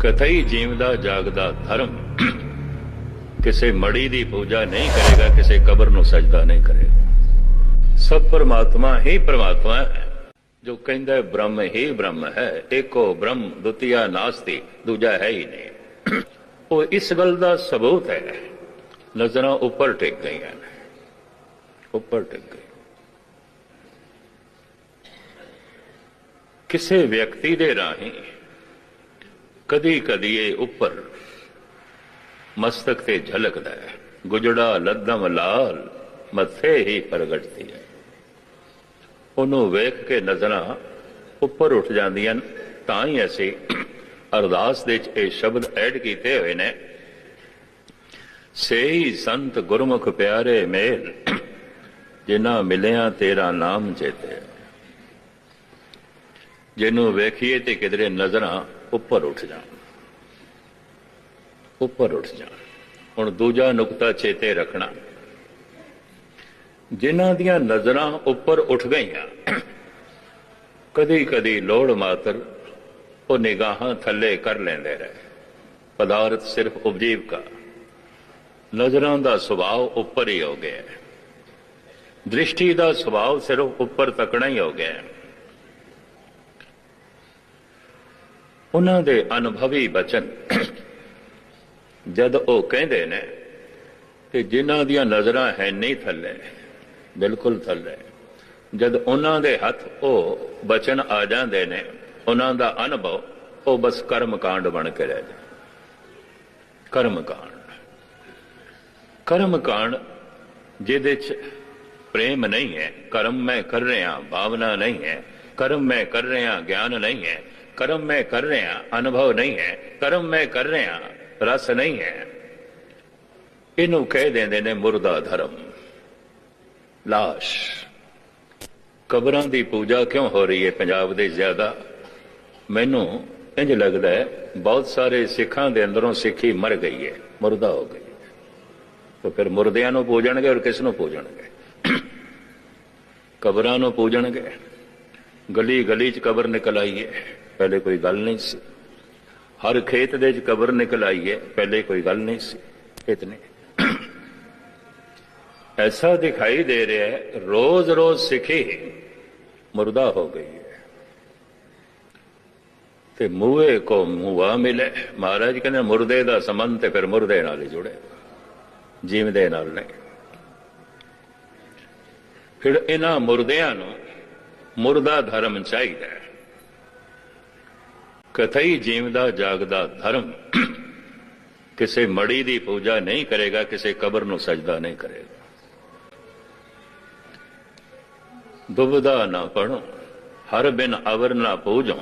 ਕਥਈ ਜੀਵਦਾ ਜਾਗਦਾ ਧਰਮ। ਕਿਸੇ ਮੜੀ ਦੀ ਪੂਜਾ ਨਹੀਂ ਕਰੇਗਾ, ਕਿਸੇ ਕਬਰ ਨੂੰ ਸਜਦਾ ਨਹੀਂ ਕਰੇਗਾ। ਸਭ ਪਰਮਾਤਮਾ ਹੀ ਪਰਮਾਤਮਾ ਹੈ। ਜੋ ਕਹਿੰਦਾ ਹੈ, ਬ੍ਰਹਮ ਹੀ ਬ੍ਰਹਮ ਹੈ। ਏਕੋ ਬ੍ਰਹਮ, ਦੁਤੀਆ ਨਾਸਤੀ, ਦੂਜਾ ਹੈ ਹੀ ਨਹੀਂ। ਉਹ ਇਸ ਗੱਲ ਦਾ ਸਬੂਤ ਹੈ। ਨਜ਼ਰਾਂ ਉੱਪਰ ਟਿਕ ਗਈਆਂ ਨੇ। ਉੱਪਰ ਟਿਕ ਗਈ ਕਿਸੇ ਵਿਅਕਤੀ ਦੇ ਰਾਹੀਂ ਕਦੀ ਕਦੀ ਇਹ ਉੱਪਰ ਮਸਤਕ ਤੇ ਝਲਕਦਾ ਹੈ। ਗੁਜੜਾ ਲੱਦਮ ਲਾਲ, ਮੱਥੇ ਹੀ ਪ੍ਰਗਟਦੀ ਹੈ। ਉਹਨੂੰ ਵੇਖ ਕੇ ਨਜ਼ਰਾਂ ਉੱਪਰ ਉੱਠ ਜਾਂਦੀਆਂ ਨੇ। ਤਾਂ ਹੀ ਅਸੀਂ ਅਰਦਾਸ ਦੇ ਵਿੱਚ ਇਹ ਸ਼ਬਦ ਐਡ ਕੀਤੇ ਹੋਏ ਨੇ। ਸੇਈ ਸੰਤ ਗੁਰਮੁਖ ਪਿਆਰੇ ਮੇਲ, ਜਿਨ੍ਹਾਂ ਮਿਲਿਆ ਤੇਰਾ ਨਾਮ ਚੇਤੇ ਜਿਹਨੂੰ ਵੇਖੀਏ ਤੇ ਕਿਧਰੇ ਨਜ਼ਰਾਂ ਉੱਪਰ ਉੱਠ ਜਾਣ ਉੱਪਰ ਉੱਠ ਜਾਣ ਹੁਣ ਦੂਜਾ ਨੁਕਤਾ ਚੇਤੇ ਰੱਖਣਾ। ਜਿਨ੍ਹਾਂ ਦੀਆਂ ਨਜ਼ਰਾਂ ਉੱਪਰ ਉੱਠ ਗਈਆਂ ਕਦੀ ਕਦੀ ਲੋੜ ਮਾਤਰ ਉਹ ਨਿਗਾਹਾਂ ਥੱਲੇ ਕਰ ਲੈਂਦੇ ਰਹੇ। ਪਦਾਰਥ ਸਿਰਫ ਉਪਜੀਵਕਾ ਨਜ਼ਰਾਂ ਦਾ ਸੁਭਾਅ ਉੱਪਰ ਹੀ ਹੋ ਗਿਆ। ਦ੍ਰਿਸ਼ਟੀ ਦਾ ਸੁਭਾਅ ਸਿਰਫ ਉੱਪਰ ਤੱਕਣਾ ਹੀ ਹੋ ਗਿਆ। ਉਹਨਾਂ ਦੇ ਅਨੁਭਵੀ ਬਚਨ। ਜਦ ਉਹ ਕਹਿੰਦੇ ਨੇ ਕਿ ਜਿਨ੍ਹਾਂ ਦੀਆਂ ਨਜ਼ਰਾਂ ਹੈ ਨਹੀਂ ਥੱਲੇ, ਬਿਲਕੁਲ ਥੱਲੇ, ਜਦ ਉਹਨਾਂ ਦੇ ਹੱਥ ਉਹ ਬਚਨ ਆ ਜਾਂਦੇ ਨੇ, ਉਹਨਾਂ ਦਾ ਅਨੁਭਵ ਉਹ ਬਸ ਕਰਮ ਕਾਂਡ ਬਣ ਕੇ ਰਹਿ ਜਾਂਦਾ ਕਰਮ ਕਾਂਡ ਕਰਮ ਕਾਂਡ ਜਿਹਦੇ ਚ ਪ੍ਰੇਮ ਨਹੀਂ ਹੈ, ਕਰਮ ਮੈਂ ਕਰ ਰਿਹਾ, ਭਾਵਨਾ ਨਹੀਂ ਹੈ, ਕਰਮ ਮੈਂ ਕਰ ਰਿਹਾ, ਗਿਆਨ ਨਹੀਂ ਹੈ ਕਰਮ ਮੈਂ ਕਰ ਰਿਹਾ, ਅਨੁਭਵ ਨਹੀਂ ਹੈ, ਕਰਮ ਮੈਂ ਕਰ ਰਿਹਾ, ਰਸ ਨਹੀਂ ਹੈ। ਇਹਨੂੰ ਕਹਿ ਦਿੰਦੇ ਨੇ ਮੁਰਦਾ ਧਰਮ। ਲਾਸ਼। ਕਬਰਾਂ ਦੀ ਪੂਜਾ ਕਿਉਂ ਹੋ ਰਹੀ ਹੈ ਪੰਜਾਬ ਦੇ ਜ਼ਿਆਦਾ? ਮੈਨੂੰ ਇੰਜ ਲੱਗਦਾ ਹੈ, ਬਹੁਤ ਸਾਰੇ ਸਿੱਖਾਂ ਦੇ ਅੰਦਰੋਂ ਸਿੱਖੀ ਮਰ ਗਈ ਹੈ, ਮੁਰਦਾ ਹੋ ਗਈ ਤਾਂ ਫਿਰ ਮੁਰਦਿਆਂ ਨੂੰ ਪੂਜਣਗੇ ਔਰ ਕਿਸ ਨੂੰ ਪੂਜਣਗੇ? ਕਬਰਾਂ ਨੂੰ ਪੂਜਣਗੇ। ਗਲੀ ਗਲੀ 'ਚ ਕਬਰ ਨਿਕਲ ਆਈ ਹੈ। ਪਹਿਲੇ ਕੋਈ ਗੱਲ ਨਹੀਂ ਸੀ। ਹਰ ਖੇਤ ਦੇ 'ਚ ਕਬਰ ਨਿਕਲ ਆਈ ਹੈ, ਪਹਿਲੇ ਕੋਈ ਗੱਲ ਨਹੀਂ ਸੀ। ਇਤਨੇ ਐਸਾ ਦਿਖਾਈ ਦੇ ਰਿਹਾ ਹੈ ਰੋਜ਼ ਰੋਜ਼ ਸਿੱਖੀ ਮੁਰਦਾ ਹੋ ਗਈ ਹੈ। ਤੇ ਮੂਹੇ ਕੋ ਮੂਆ ਮਿਲੇ। ਮਹਾਰਾਜ ਕਹਿੰਦੇ, ਮੁਰਦੇ ਦਾ ਸੰਬੰਧ ਤੇ ਫਿਰ ਮੁਰਦੇ ਨਾਲ ਹੀ ਜੁੜੇ। ਜੀਵਦੇ ਨਾਲ ਨਹੀਂ ਫਿਰ ਇਹਨਾਂ ਮੁਰਦਿਆਂ ਨੂੰ ਮੁਰਦਾ ਧਰਮ ਚਾਹੀਦਾ ਹੈ। ਕਥਈ ਜੀਵਦਾ ਜਾਗਦਾ ਧਰਮ ਕਿਸੇ ਮੜੀ ਦੀ ਪੂਜਾ ਨਹੀਂ ਕਰੇਗਾ, ਕਿਸੇ ਕਬਰ ਨੂੰ ਸਜਦਾ ਨਹੀਂ ਕਰੇਗਾ। ਦੁਬਦਾ ਨਾ ਪੜੋ ਹਰ ਬਿਨ ਅਵਰ ਨਾ ਪੂਜੋ,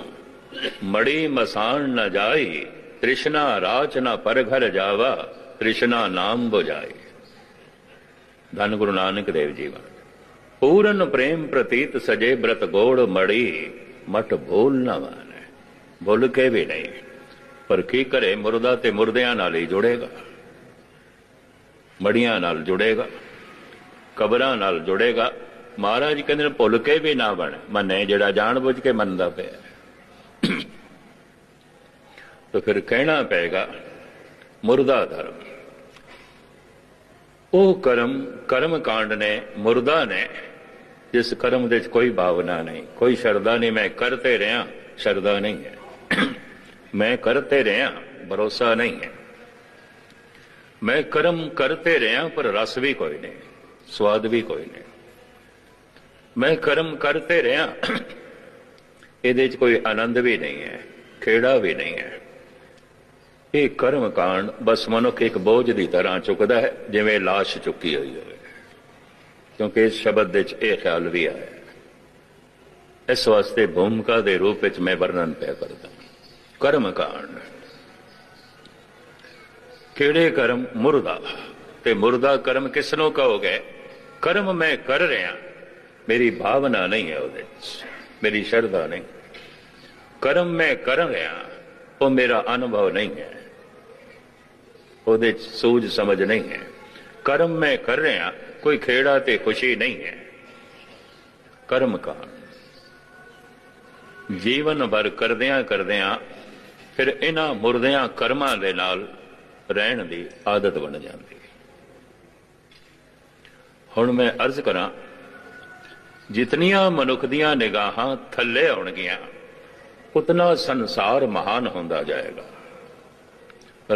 ਮੜੀ ਮਸਾਨ ਨਾ ਜਾਈ, ਤ੍ਰਿਸ਼ਨਾ ਰਾਚ ਨਾ ਪਰ ਘਰ ਜਾਵਾ, ਤ੍ਰਿਸ਼ਨਾ ਨਾਮ ਬੁਝਾਈ। ਧੰਨ ਗੁਰੂ ਨਾਨਕ ਦੇਵ ਜੀ ਵਾਲੇ ਪੂਰਨ ਪ੍ਰੇਮ ਪ੍ਰਤੀਤ ਸਜੇ ਬ੍ਰਤ ਗੋੜ ਮੜੀ ਮਟ ਭੂਲ ਨਾ ਮਾਨੇ ਭੁੱਲ ਕੇ ਵੀ ਨਹੀਂ। ਪਰ ਕੀ ਕਰੇ ਮੁਰਦਾ ਤੇ ਮੁਰਦਿਆਂ ਨਾਲ ਹੀ ਜੁੜੇਗਾ। ਮੜੀਆਂ ਨਾਲ ਜੁੜੇਗਾ। ਕਬਰਾਂ ਨਾਲ ਜੁੜੇਗਾ। ਮਹਾਰਾਜ ਕਹਿੰਦੇ ਨੇ, ਭੁੱਲ ਕੇ ਵੀ ਨਾ ਬਣ। ਮੰਨੇ ਜਿਹੜਾ ਜਾਣ ਬੁੱਝ ਕੇ ਮੰਨਦਾ ਪਿਆ। ਤਾਂ ਫਿਰ ਕਹਿਣਾ ਪਏਗਾ, ਮੁਰਦਾ ਧਰਮ। ਉਹ ਕਰਮ ਕਰਮ ਕਾਂਡ ਨੇ, ਮੁਰਦਾ ਨੇ। ਜਿਸ ਕਰਮ ਦੇ ਵਿੱਚ ਕੋਈ ਭਾਵਨਾ ਨਹੀਂ, ਕੋਈ ਸ਼ਰਧਾ ਨਹੀਂ, ਮੈਂ ਕਰਤੇ ਰਿਹਾ, ਸ਼ਰਧਾ ਨਹੀਂ ਹੈ। ਮੈਂ ਕਰਤੇ ਰਿਹਾ ਭਰੋਸਾ ਨਹੀਂ ਹੈ। ਮੈਂ ਕਰਮ ਕਰਤੇ ਰਿਹਾ ਪਰ ਰਸ ਵੀ ਕੋਈ ਨਹੀਂ, ਸਵਾਦ ਵੀ ਕੋਈ ਨਹੀਂ। ਮੈਂ ਕਰਮ ਕਰਤੇ ਰਿਹਾ ਇਹਦੇ 'ਚ ਕੋਈ ਆਨੰਦ ਵੀ ਨਹੀਂ ਹੈ, ਖੇੜਾ ਵੀ ਨਹੀਂ ਹੈ। ਇਹ ਕਰਮ ਕਾਂਡ ਬਸ ਮਨੁੱਖ ਇੱਕ ਬੋਝ ਦੀ ਤਰ੍ਹਾਂ ਚੁੱਕਦਾ ਹੈ, ਜਿਵੇਂ লাশ ਚੁੱਕੀ ਹੋਈ ਹੋਵੇ। ਕਿਉਂਕਿ ਇਸ ਸ਼ਬਦ ਦੇ ਵਿੱਚ ਇਹ ਖਿਆਲ ਵੀ ਆਇਆ ਇਸ ਵਾਸਤੇ ਭੂਮਿਕਾ ਦੇ ਰੂਪ ਵਿੱਚ ਮੈਂ ਵਰਣਨ ਪਿਆ ਕਰਦਾ ਕਰਮ ਕਾਂਡ। ਕਿਹੜੇ ਕਰਮ? ਮੁਰਦਾ। ਤੇ ਮੁਰਦਾ ਕਰਮ ਕਿਸ ਨੂੰ ਕਹੋਗੇ? ਕਰਮ ਮੈਂ ਕਰ ਰਿਹਾ। ਮੇਰੀ ਭਾਵਨਾ ਨਹੀਂ ਹੈ ਉਹਦੇ ਵਿੱਚ। ਮੇਰੀ ਸ਼ਰਧਾ ਨਹੀਂ। ਕਰਮ ਮੈਂ ਕਰ ਰਿਹਾ। ਉਹ ਮੇਰਾ ਅਨੁਭਵ ਨਹੀਂ ਹੈ। ਉਹਦੇ ਚ ਸੂਝ ਸਮਝ ਨਹੀਂ ਹੈ। ਕਰਮ ਮੈਂ ਕਰ ਰਿਹਾ। ਕੋਈ ਖੇੜਾ ਤੇ ਖੁਸ਼ੀ ਨਹੀਂ ਹੈ। ਕਰਮ ਕਾਂਡ। ਜੀਵਨ ਭਰ ਕਰਦਿਆਂ ਕਰਦਿਆਂ ਫਿਰ ਇਹਨਾਂ ਮੁਰਦਿਆਂ ਕਰਮਾਂ ਦੇ ਨਾਲ ਰਹਿਣ ਦੀ ਆਦਤ ਬਣ ਜਾਂਦੀ ਹੈ। ਹੁਣ ਮੈਂ ਅਰਜ਼ ਕਰਾਂ, ਜਿਤਨੀਆਂ ਮਨੁੱਖ ਦੀਆਂ ਨਿਗਾਹਾਂ ਥੱਲੇ ਆਉਣਗੀਆਂ, ਉਤਨਾ ਸੰਸਾਰ ਮਹਾਨ ਹੁੰਦਾ ਜਾਏਗਾ।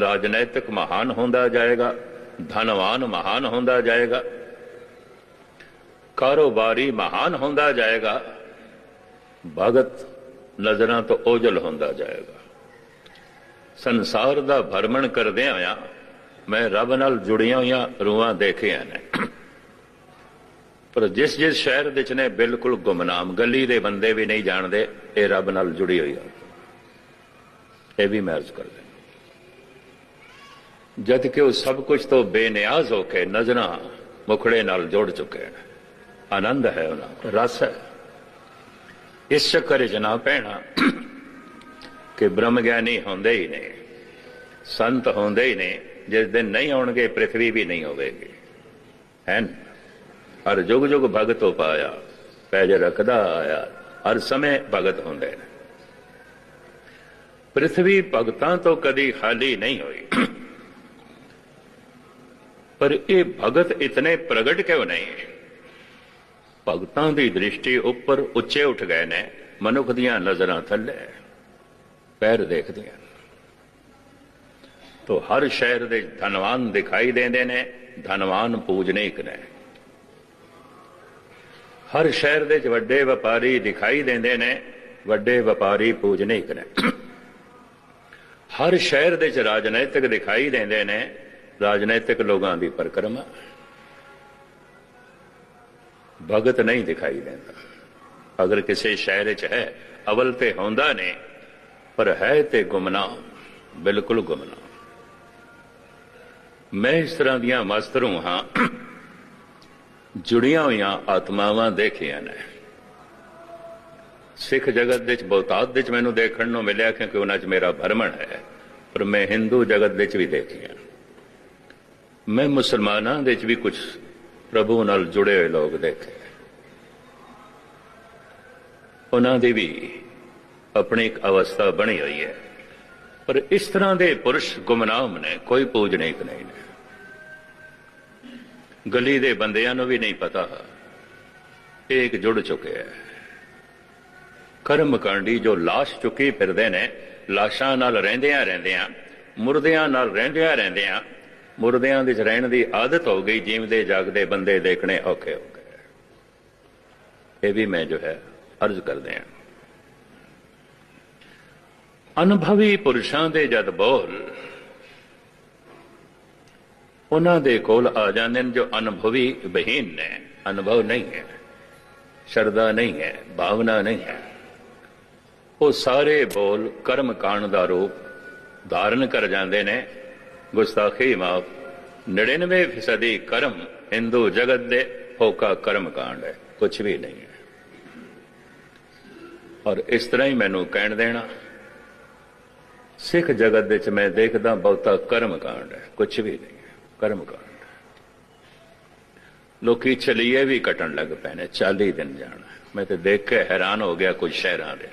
ਰਾਜਨੈਤਿਕ ਮਹਾਨ ਹੁੰਦਾ ਜਾਏਗਾ, ਧਨਵਾਨ ਮਹਾਨ ਹੁੰਦਾ ਜਾਏਗਾ, ਕਾਰੋਬਾਰੀ ਮਹਾਨ ਹੁੰਦਾ ਜਾਏਗਾ, ਭਗਤ ਨਜ਼ਰਾਂ ਤੋਂ ਓਝਲ ਹੁੰਦਾ ਜਾਏਗਾ। ਸੰਸਾਰ ਦਾ ਭਰਮਣ ਕਰਦਿਆਂ ਆ, ਮੈਂ ਰੱਬ ਨਾਲ ਜੁੜੀਆਂ ਹੋਈਆਂ ਰੂਹਾਂ ਦੇਖੀਆਂ ਨੇ। ਪਰ ਜਿਸ ਜਿਸ ਸ਼ਹਿਰ ਵਿੱਚ ਨੇ, ਬਿਲਕੁਲ ਗੁਮਨਾਮ, ਗਲੀ ਦੇ ਬੰਦੇ ਵੀ ਨਹੀਂ ਜਾਣਦੇ, ਇਹ ਰੱਬ ਨਾਲ ਜੁੜੀ ਹੋਈ ਆ। ਇਹ ਵੀ ਮੈਂ ਅਰਜ਼ ਕਰਦਾ। ਜਦ ਕਿ ਉਹ ਸਭ ਕੁਝ ਤੋਂ ਬੇਨਿਆਜ਼ ਹੋ ਕੇ ਨਜ਼ਰਾਂ ਮੁਖੜੇ ਨਾਲ ਜੁੜ ਚੁੱਕੇ ਨੇ। ਆਨੰਦ ਹੈ ਉਹਨਾਂ ਰਸ ਹੈ। ਇਸ ਚੱਕਰ 'ਚ ਨਾ ਪੈਣਾ ਕਿ ਬ੍ਰਹਮ ਗਿਆਨੀ ਹੁੰਦੇ ਹੀ ਨੇ, ਸੰਤ ਹੁੰਦੇ ਹੀ ਨੇ, ਜਿਸ ਦਿਨ ਨਹੀਂ ਹੋਣਗੇ ਪ੍ਰithvi ਵੀ ਨਹੀਂ ਹੋਵੇਗੀ। ਹੈਨ? ਹਰ ਜੁਗ ਜੁਗ ਭਗਤ ਹੋ ਪਾਇਆ ਪੈਜ ਰੱਖਦਾ ਆਇਆ, ਹਰ ਸਮੇਂ ਭਗਤ ਹੁੰਦੇ ਨੇ। ਪ੍ਰithvi ਭਗਤਾਂ ਤੋਂ ਕਦੀ ਖਾਲੀ ਨਹੀਂ ਹੋਈ। ਪਰ ਇਹ ਭਗਤ ਇਤਨੇ ਪ੍ਰਗਟ ਕਿਉਂ ਨਹੀਂ? ਭਗਤਾਂ ਦੀ ਦ੍ਰਿਸ਼ਟੀ ਉੱਪਰ ਉੱਚੇ ਉੱਠ ਗਏ ਨੇ, ਮਨੁੱਖ ਦੀਆਂ ਨਜ਼ਰਾਂ ਥੱਲੇ। ਪੈਰ ਦੇਖਦੀਆਂ ਤੋ ਹਰ ਸ਼ਹਿਰ ਦੇ ਧਨਵਾਨ ਦਿਖਾਈ ਦਿੰਦੇ ਨੇ, ਧਨਵਾਨ ਪੂਜਨੀਕ ਨੇ। ਹਰ ਸ਼ਹਿਰ ਦੇ ਵੱਡੇ ਵਪਾਰੀ ਦਿਖਾਈ ਦਿੰਦੇ ਨੇ, ਵੱਡੇ ਵਪਾਰੀ ਪੂਜਨੀਕ ਨੇ। ਹਰ ਸ਼ਹਿਰ ਦੇ ਵਿੱਚ ਰਾਜਨੀਤਿਕ ਦਿਖਾਈ ਦਿੰਦੇ ਨੇ, ਰਾਜਨੀਤਿਕ ਲੋਕਾਂ ਦੀ ਪਰਕਰਮਾ। ਭਗਤ ਨਹੀਂ ਦਿਖਾਈ ਦਿੰਦਾ। ਅਗਰ ਕਿਸੇ ਸ਼ਹਿਰ ਚ ਹੈ, ਅਵਲ ਤੇ ਹੁੰਦਾ ਨੇ ਪਰ ਹੈ ਤੇ ਗੁਮਨਾਮ ਬਿਲਕੁਲ ਗੁਮਨਾ ਮੈਂ ਇਸ ਤਰ੍ਹਾਂ ਦੀਆਂ ਮਸਤ ਹਾਂ ਜੁੜੀਆਂ ਹੋਈਆਂ ਆਤਮਾਵਾਂ ਦੇਖੀਆਂ ਨੇ ਸਿੱਖ ਜਗਤ ਵਿੱਚ ਬਹੁਤਾਤ ਵਿੱਚ ਮੈਨੂੰ ਦੇਖਣ ਨੂੰ ਮਿਲਿਆ ਕਿਉਂਕਿ ਉਹਨਾਂ 'ਚ ਮੇਰਾ ਭਰਮਣ ਹੈ ਪਰ ਮੈਂ ਹਿੰਦੂ ਜਗਤ ਵਿੱਚ ਵੀ ਦੇਖੀਆਂ ਮੈਂ ਮੁਸਲਮਾਨਾਂ ਦੇ ਵਿੱਚ ਵੀ ਕੁਝ ਪ੍ਰਭੂ ਨਾਲ ਜੁੜੇ ਹੋਏ ਲੋਕ ਦੇਖੇ ਉਹਨਾਂ ਦੀ ਵੀ ਆਪਣੀ ਇੱਕ ਅਵਸਥਾ ਬਣੀ ਹੋਈ ਹੈ। ਪਰ ਇਸ ਤਰ੍ਹਾਂ ਦੇ ਪੁਰਸ਼ ਗੁਮਨਾਮ ਨੇ ਕੋਈ ਪੂਜਨੀਕ ਨਹੀਂ ਨੇ ਗਲੀ ਦੇ ਬੰਦਿਆਂ ਨੂੰ ਵੀ ਨਹੀਂ ਪਤਾ ਇਹ ਇੱਕ ਜੁੜ ਚੁੱਕੇ ਹੈ। ਕਰਮ ਕਾਂਡੀ ਜੋ ਲਾਸ਼ ਚੁੱਕੀ ਫਿਰਦੇ ਨੇ, ਲਾਸ਼ਾਂ ਨਾਲ ਰਹਿੰਦਿਆਂ ਰਹਿੰਦਿਆਂ, ਮੁਰਦਿਆਂ ਨਾਲ ਰਹਿੰਦਿਆਂ ਰਹਿੰਦਿਆਂ, ਮੁਰਦਿਆਂ ਵਿੱਚ ਰਹਿਣ ਦੀ ਆਦਤ ਹੋ ਗਈ, ਜੀਵਦੇ ਜਾਗਦੇ ਬੰਦੇ ਦੇਖਣੇ ਔਖੇ ਹੋ ਗਏ। ਇਹ ਵੀ ਮੈਂ ਜੋ ਹੈ ਅਰਜ਼ ਕਰਦੇ ਹਾਂ। ਅਨੁਭਵੀ ਪੁਰਸ਼ਾਂ ਦੇ ਜਦ ਬੋਲ, ਉਹਨਾਂ ਦੇ ਕੋਲ ਆ ਜਾਂਦੇ ਨੇ ਜੋ ਅਨੁਭਵੀ ਬਹੀਨ ਨੇ। ਅਨੁਭਵ ਨਹੀਂ ਹੈ ਸ਼ਰਦਾ ਨਹੀਂ ਹੈ, ਭਾਵਨਾ ਨਹੀਂ ਹੈ। ਉਹ ਸਾਰੇ ਬੋਲ ਕਰਮ ਕਾਂਡ ਦਾ ਰੂਪ ਧਾਰਨ ਕਰ ਜਾਂਦੇ ਨੇ। ਗੁਸਤਾਖੀ ਮਾਫ 99% ਫੀਸਦੀ ਕਰਮ ਹਿੰਦੂ ਜਗਤ ਦੇ ਹੋਕਾ ਕਰਮ ਕਾਂਡ ਹੈ ਕੁਝ ਵੀ ਨਹੀਂ ਹੈ। ਔਰ ਇਸ ਤਰ੍ਹਾਂ ਹੀ ਮੈਨੂੰ ਕਹਿਣ ਦੇਣਾ ਸਿੱਖ ਜਗਤ ਵਿੱਚ ਮੈਂ ਦੇਖਦਾ ਬਹੁਤਾ ਕਰਮ ਕਾਂਡ ਹੈ ਕੁਝ ਵੀ ਨਹੀਂ ਕਰਮ ਕਾਂਡ ਲੋਕੀ ਚਲੀਏ ਵੀ ਕਟਣ ਲੱਗ ਪਏ ਨੇ 40 ਦਿਨ ਜਾਣਾ ਮੈਂ ਤੇ ਦੇਖ ਕੇ ਹੈਰਾਨ ਹੋ ਗਿਆ ਕੁਝ ਸ਼ਹਿਰਾਂ ਦੇ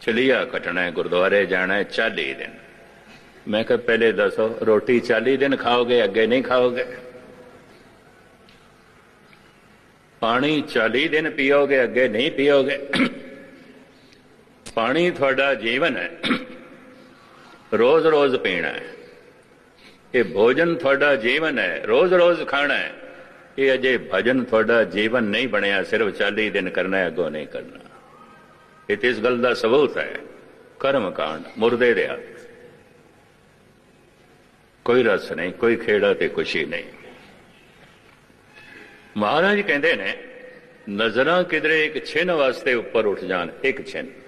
ਚਲੀਆ ਕਟਣਾ ਗੁਰਦੁਆਰੇ ਜਾਣਾ ਹੈ 40 ਦਿਨ। ਮੈਂ ਕਿਹਾ ਪਹਿਲੇ ਦੱਸੋ, ਰੋਟੀ 40 ਦਿਨ ਖਾਓਗੇ, ਅੱਗੇ ਨਹੀਂ ਖਾਓਗੇ? ਪਾਣੀ 40 ਦਿਨ ਪੀਓਗੇ, ਅੱਗੇ ਨਹੀਂ ਪੀਓਗੇ? ਪਾਣੀ ਤੁਹਾਡਾ ਜੀਵਨ ਹੈ। ਰੋਜ਼-ਰੋਜ਼ ਪੀਣਾ ਹੈ। ਇਹ ਭੋਜਨ ਤੁਹਾਡਾ ਜੀਵਨ ਹੈ, ਰੋਜ਼-ਰੋਜ਼ ਖਾਣਾ ਹੈ। ਇਹ ਅਜੇ ਭਜਨ ਤੁਹਾਡਾ ਜੀਵਨ ਨਹੀਂ ਬਣਿਆ, ਸਿਰਫ 40 ਦਿਨ ਕਰਨਾ ਹੈ, ਅੱਗੋਂ ਨਹੀਂ ਕਰਨਾ। ਇਹ ਇਸ ਗੱਲ ਦਾ ਸਬੂਤ ਹੈ। ਕਰਮ ਕਾਂਡ, ਮੁਰਦੇ ਦੇ ਹੱਥ। ਕੋਈ ਰਸ ਨਹੀਂ, ਕੋਈ ਖੇੜਾ ਤੇ ਖੁਸ਼ੀ ਨਹੀਂ। ਮਹਾਰਾਜ ਕਹਿੰਦੇ ਨੇ, ਨਜ਼ਰਾਂ ਕਿਧਰੇ ਇੱਕ ਛਿਨ ਵਾਸਤੇ ਉੱਪਰ ਉੱਠ ਜਾਣ, ਇੱਕ ਛਿਨ।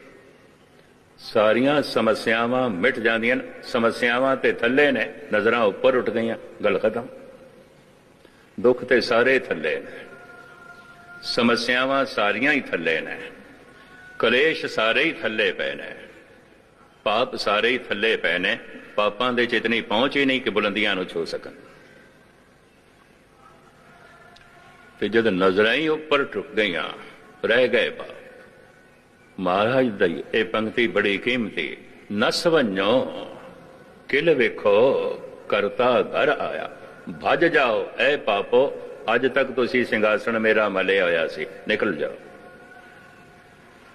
ਸਾਰੀਆਂ ਸਮੱਸਿਆਵਾਂ ਮਿਟ ਜਾਂਦੀਆਂ ਨੇ। ਸਮੱਸਿਆਵਾਂ ਤੇ ਥੱਲੇ ਨੇ, ਨਜ਼ਰਾਂ ਉੱਪਰ ਉੱਠ ਗਈਆਂ। ਗੱਲ ਖਤਮ। ਦੁੱਖ ਤੇ ਸਾਰੇ ਥੱਲੇ ਨੇ। ਸਮੱਸਿਆਵਾਂ ਸਾਰੀਆਂ ਹੀ ਥੱਲੇ ਨੇ। ਕਲੇਸ਼ ਸਾਰੇ ਹੀ ਥੱਲੇ ਪਏ ਨੇ। ਪਾਪ ਸਾਰੇ ਹੀ ਥੱਲੇ ਪਏ ਨੇ। ਪਾਪਾਂ ਦੇ ਚਿਤਨੀ ਪਹੁੰਚ ਹੀ ਨਹੀਂ ਕਿ ਬੁਲੰਦੀਆਂ ਨੂੰ ਛੂ ਸਕਣ। ਤੇ ਜਦ ਨਜ਼ਰਾਂ ਹੀ ਉੱਪਰ ਟੁੱਟ ਗਈਆਂ, ਰਹਿ ਗਏ ਪਾਪ। ਮਹਾਰਾਜ ਦੀ ਇਹ ਪੰਕਤੀ ਬੜੀ ਕੀਮਤੀ। ਨਸਵੰਨੋ ਕਿਲ ਵੇਖੋ, ਕਰਤਾ ਘਰ ਆਇਆ। ਭੱਜ ਜਾਓ, ਐ ਪਾਪੋ, ਅੱਜ ਤੱਕ ਤੁਸੀਂ ਸਿੰਘਾਸਣ ਮੇਰਾ ਮਲੇ ਹੋਇਆ ਸੀ। ਨਿਕਲ ਜਾਓ।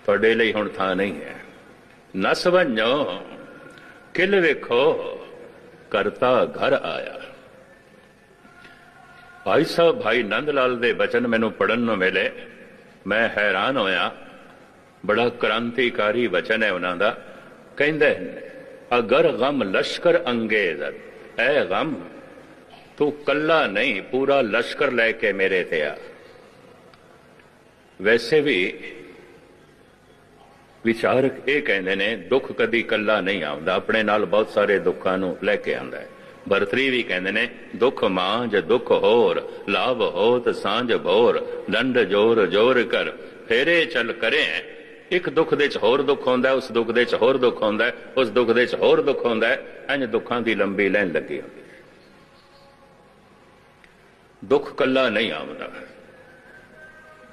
ਤੁਹਾਡੇ ਲਈ ਹੁਣ ਥਾਂ ਨਹੀਂ ਹੈ। ਨਸਵੰਨੋ ਕਿਲ ਵੇਖੋ, ਕਰਤਾ ਘਰ ਆਇਆ। ਭਾਈ ਸਾਹਿਬ, ਭਾਈ ਨੰਦ ਲਾਲ ਦੇ ਬਚਨ ਮੈਨੂੰ ਪੜਨ ਨੂੰ ਮਿਲੇ। ਮੈਂ ਹੈਰਾਨ ਹੋਇਆ। ਬੜਾ ਕ੍ਰਾਂਤੀਕਾਰੀ ਵਚਨ ਹੈ ਉਹਨਾਂ ਦਾ। ਕਹਿੰਦੇ ਅਗਰ ਗਮ ਲਸ਼ਕਰ ਅੰਗੇਜ਼, ਐ ਗਮ, ਤੂੰ ਕੱਲਾ ਨਹੀਂ, ਪੂਰਾ ਲਸ਼ਕਰ ਲੈ ਕੇ ਮੇਰੇ ਤੇ ਆ। ਵੈਸੇ ਵੀ ਵਿਚਾਰਕ ਇਹ ਕਹਿੰਦੇ ਨੇ, ਦੁੱਖ ਕਦੀ ਕੱਲਾ ਨਹੀਂ ਆਉਂਦਾ, ਆਪਣੇ ਨਾਲ ਬਹੁਤ ਸਾਰੇ ਦੁੱਖਾਂ ਨੂੰ ਲੈ ਕੇ ਆਉਂਦਾ ਹੈ। ਬਰਤਰੀ ਵੀ ਕਹਿੰਦੇ ਨੇ, ਦੁੱਖ ਮਾਂਜ ਦੁੱਖ ਹੋਰ, ਲਾਭ ਹੋਤ ਸਾਂਝ ਭੋਰ ਡੰਡ ਜੋਰ ਜੋਰ ਕਰ, ਫੇਰੇ ਚੱਲ ਕਰੇ ਇੱਕ ਦੁੱਖ ਦੇ ਚ ਹੋਰ ਦੁੱਖ ਆਉਂਦਾ ਉਸ ਦੁੱਖ ਦੇ ਚ ਹੋਰ ਦੁੱਖ ਆਉਂਦਾ ਉਸ ਦੁੱਖ ਦੇ ਚ ਹੋਰ ਦੁੱਖ ਆਉਂਦਾ ਹੈ, ਇੰਜ ਦੁੱਖਾਂ ਦੀ ਲੰਬੀ ਲਾਈਨ ਲੱਗੀ ਹੁੰਦੀ ਦੁੱਖ ਕੱਲਾ ਨਹੀਂ ਆਉਂਦਾ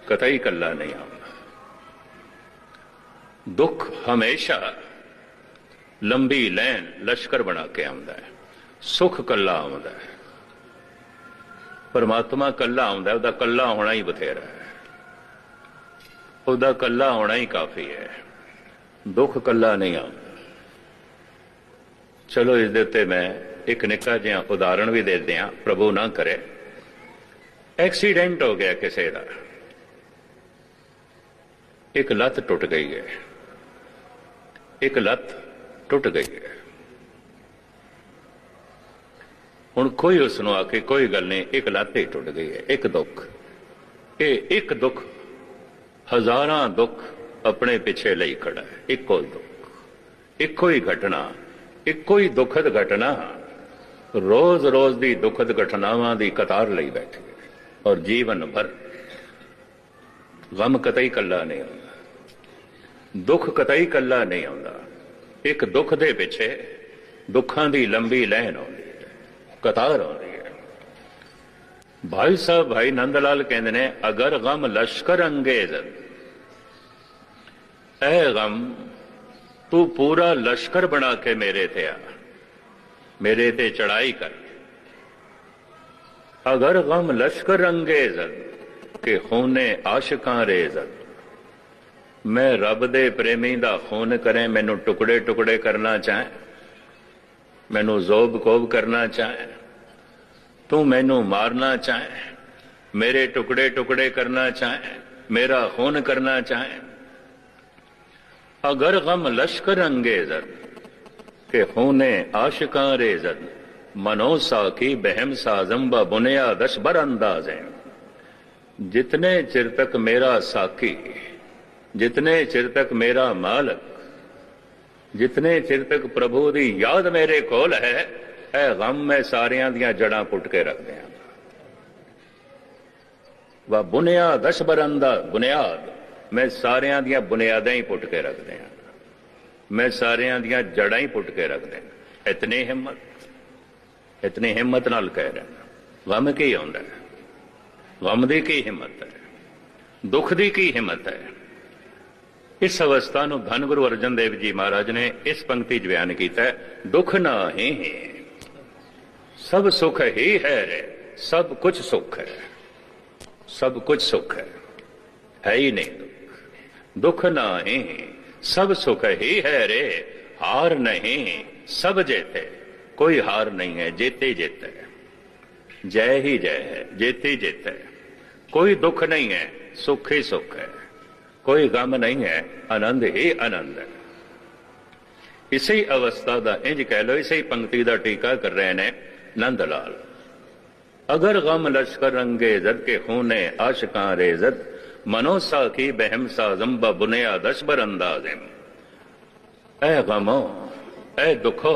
ਕਤਈ ਕੱਲਾ ਨਹੀਂ ਆਉਂਦਾ। ਦੁੱਖ ਹਮੇਸ਼ਾ ਲੰਬੀ ਲਾਈਨ ਲਸ਼ਕਰ ਬਣਾ ਕੇ ਆਉਂਦਾ ਹੈ। ਸੁਖ ਕੱਲਾ ਆਉਂਦਾ ਹੈ। ਪਰਮਾਤਮਾ ਕੱਲਾ ਆਉਂਦਾ ਉਹਦਾ ਕੱਲਾ ਹੋਣਾ ਹੀ ਬਥੇਰਾ ਹੈ। ਉਹਦਾ ਕੱਲਾ ਹੋਣਾ ਹੀ ਕਾਫੀ ਹੈ। ਦੁੱਖ ਕੱਲਾ ਨਹੀਂ ਆਉਂਦਾ। ਚਲੋ ਇਸ ਦੇ ਉੱਤੇ ਮੈਂ ਇੱਕ ਨਿੱਕਾ ਜਿਹਾ ਉਦਾਹਰਣ ਵੀ ਦੇ ਦਿਆਂ, ਪ੍ਰਭੂ ਨਾ ਕਰੇ। ਐਕਸੀਡੈਂਟ ਹੋ ਗਿਆ ਕਿਸੇ ਦਾ। ਇੱਕ ਲੱਤ ਟੁੱਟ ਗਈ ਹੈ। ਇੱਕ ਲੱਤ ਟੁੱਟ ਗਈ ਹੈ। ਹੁਣ ਕੋਈ ਉਸ ਨੂੰ ਆ ਕੇ ਕੋਈ ਗੱਲ ਨਹੀਂ, ਇੱਕ ਲੱਤ ਹੀ ਟੁੱਟ ਗਈ ਹੈ, ਇੱਕ ਦੁੱਖ। ਇਹ ਇੱਕ ਦੁੱਖ ਹਜ਼ਾਰਾਂ ਦੁੱਖ ਆਪਣੇ ਪਿੱਛੇ ਲਈ ਖੜਾ ਹੈ। ਇੱਕੋ ਦੁੱਖ, ਇੱਕੋ ਹੀ ਘਟਨਾ, ਇੱਕੋ ਹੀ ਦੁਖਦ ਘਟਨਾ। ਰੋਜ਼-ਰੋਜ਼ ਦੀ ਦੁਖਦ ਘਟਨਾਵਾਂ ਦੀ ਕਤਾਰ ਲਈ ਬੈਠੀ ਔਰ ਜੀਵਨ ਭਰ ਗਮ ਕਤਈ ਕੱਲਾ ਨਹੀਂ ਆਉਂਦਾ, ਦੁੱਖ ਕਤਈ ਕੱਲਾ ਨਹੀਂ ਆਉਂਦਾ। ਇੱਕ ਦੁੱਖ ਦੇ ਪਿੱਛੇ ਦੁੱਖਾਂ ਦੀ ਲੰਬੀ ਲਾਈਨ ਆਉਂਦੀ ਹੈ, ਕਤਾਰ ਆਉਂਦੀ ਹੈ। ਭਾਈ ਸਾਹਿਬ, ਭਾਈ ਨੰਦ ਲਾਲ ਕਹਿੰਦੇ ਨੇ, ਅਗਰ ਗਮ ਲਸ਼ਕਰ ਅੰਗੇਜ਼ ਐ ਗਮ, ਤੂੰ ਪੂਰਾ ਲਸ਼ਕਰ ਬਣਾ ਕੇ ਮੇਰੇ ਤੇ ਆ। ਮੇਰੇ ਤੇ ਚੜਾਈ ਕਰ। ਅਗਰ ਗਮ ਲਸ਼ਕਰ ਅੰਗੇਜ਼, ਕਿ ਖੂਨੇ ਆਸ਼ਿਕਾਂ ਰੇਜ਼। ਮੈਂ ਰੱਬ ਦੇ ਪ੍ਰੇਮੀ ਦਾ ਖੂਨ ਕਰੇ, ਮੈਨੂੰ ਟੁਕੜੇ ਟੁਕੜੇ ਕਰਨਾ ਚਾਹੇ। ਮੈਨੂੰ ਜ਼ੋਬ ਕੋਬ ਕਰਨਾ ਚਾਹੇ। ਤੂੰ ਮੈਨੂੰ ਮਾਰਨਾ ਚਾਹੇ। ਮੇਰੇ ਟੁਕੜੇ ਟੁਕੜੇ ਕਰਨਾ ਚਾਹੇ। ਮੇਰਾ ਖੂਨ ਕਰਨਾ ਚਾਹੇ। ਅਗਰ ਗਮ ਲਸ਼ਕਰ ਅੰਗੇਜ਼ਰ ਕਿ ਖੂਨੇ ਆਸ਼ਿਕਾਂ ਰੇਜ਼ਰ ਮਨੋ ਸਾਕੀ ਬਹਿਮ ਸਾਜ਼ਮ ਬ ਬੁਨਿਆਦਸ਼ ਬਰ ਅੰਦਾਜ਼ ਹੈ जितने चिर तक मेरा साकी जितने चिर तक मेरा मालक ਜਿਤਨੇ ਚਿਰ ਤੱਕ ਪ੍ਰਭੂ ਦੀ ਯਾਦ ਮੇਰੇ ਕੋਲ ਹੈ ਇਹ ਗਮ ਮੈਂ ਸਾਰਿਆਂ ਦੀਆਂ ਜੜਾਂ ਪੁੱਟ ਕੇ ਰੱਖ ਦਿਆਂ ਵਾ ਬੁਨਿਆਦ ਅਸ਼ਬਰੰਦਾ ਬੁਨਿਆਦ ਮੈਂ ਸਾਰਿਆਂ ਦੀਆਂ ਬੁਨਿਆਦਾਂ ਹੀ ਪੁੱਟ ਕੇ ਰੱਖ ਦਿਆਂ ਮੈਂ ਸਾਰਿਆਂ ਦੀਆਂ ਜੜਾਂ ਹੀ ਪੁੱਟ ਕੇ ਰੱਖ ਦਿਆਂ ਇਤਨੀ ਹਿੰਮਤ ਇਤਨੀ ਹਿੰਮਤ ਨਾਲ ਕਹਿ ਰਿਹਾ ਗਮ ਕੀ ਆਉਂਦਾ ਹੈ? ਗਮ ਦੀ ਕੀ ਹਿੰਮਤ ਹੈ? ਦੁੱਖ ਦੀ ਕੀ ਹਿੰਮਤ ਹੈ? ਇਸ ਅਵਸਥਾ ਨੂੰ ਧੰਨ ਗੁਰੂ ਅਰਜਨ ਦੇਵ ਜੀ ਮਹਾਰਾਜ ਨੇ ਇਸ ਪੰਕਤੀ 'ਚ ਬਿਆਨ ਕੀਤਾ ਦੁੱਖ ਨਾ ਨਾਹੀਂ ਸਭ ਸੁਖ ਹੀ ਹੈ ਰੇ, ਸਭ ਕੁਝ ਸੁਖ ਹੈ। ਸਭ ਕੁਝ ਸੁਖ ਹੈ। ਹੈ ਹੀ ਨਹੀਂ ਦੁੱਖ ਦੁੱਖ ਨਾਹੀਂ, ਸਭ ਸੁਖ ਹੀ ਹੈ ਰੇ, ਹਾਰ ਨਹੀਂ, ਸਭ ਜੇਤੇ, ਕੋਈ ਹਾਰ ਨਹੀਂ ਹੈ, ਜੇਤੇ ਜੇਤਾ। ਹੈ ਜੈ ਹੀ ਜੈ ਹੈ, ਜੇਤੇ ਜੇਤਾ। ਹੈ ਕੋਈ ਦੁੱਖ ਨਹੀਂ ਹੈ, ਸੁਖ ਹੀ ਸੁਖ ਹੈ। ਕੋਈ ਗਮ ਨਹੀਂ ਹੈ, ਆਨੰਦ ਹੀ ਆਨੰਦ ਹੈ। ਇਸੇ ਅਵਸਥਾ ਦਾ ਇੰਜ ਕਹਿ ਲੋ ਇਸੇ ਪੰਕਤੀ ਦਾ ਟੀਕਾ ਕਰ ਰਹੇ ਨੇ ਨੰਦ ਲਾਲ। ਅਗਰ ਗਮ ਲਸ਼ਕਰ ਰੰਗੇ ਜ਼ਦ ਕੇ ਖੂਨੇ, ਆਸ਼ਕਾਂ ਰੇ ਜਦ ਸਾਕੀ ਬਹਿਮ ਸਾ ਜ਼ੰਬਾ ਬੁਨਿਆਦ ਅਸ਼ਬਰ ਅੰਦਾਜ਼ਮ। ਐ ਗਮੋ, ਐ ਦੁਖੋ,